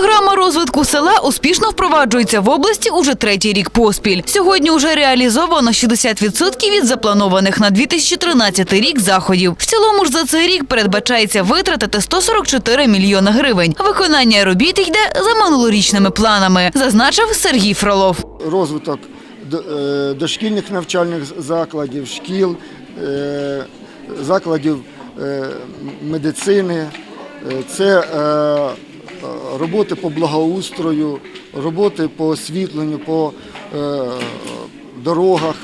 Програма розвитку села успішно впроваджується в області уже третій рік поспіль. Сьогодні уже реалізовано 60% від запланованих на 2013 рік заходів. В цілому ж за цей рік передбачається витратити 144 мільйони гривень. Виконання робіт йде за минулорічними планами, зазначив Сергій Фролов. розвиток е, дошкільних навчальних закладів, шкіл, е, закладів е, медицини. Це роботи по благоустрою, роботи по освітленню, по е, дорогах.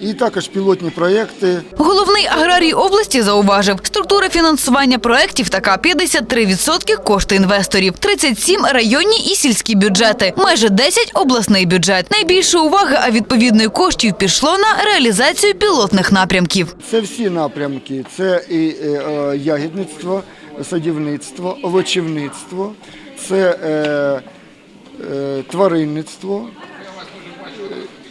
І також пілотні проєкти. Головний аграрій області зауважив, структура фінансування проєктів така 53% кошти інвесторів, 37 – районні і сільські бюджети, майже 10 – обласний бюджет. Найбільше уваги, а відповідно коштів пішло на реалізацію пілотних напрямків. Це всі напрямки. Це і е, е, ягідництво, садівництво, овочівництво, це е, е, тваринництво,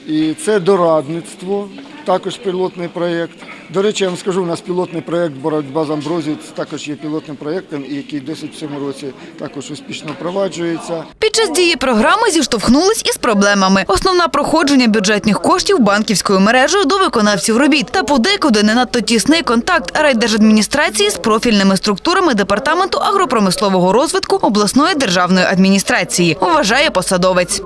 і це дорадництво, також пілотний проєкт. До речі, я вам скажу, у нас пілотний проєкт боротьба з амброзією також є пілотним проєктом, який досить в цьому році також успішно впроваджується. Під час дії програми зіштовхнулись із проблемами. Основна проходження бюджетних коштів банківською мережею до виконавців робіт та подекуди не надто тісний контакт райдержадміністрації з профільними структурами департаменту агропромислового розвитку обласної державної адміністрації, вважає посадовець.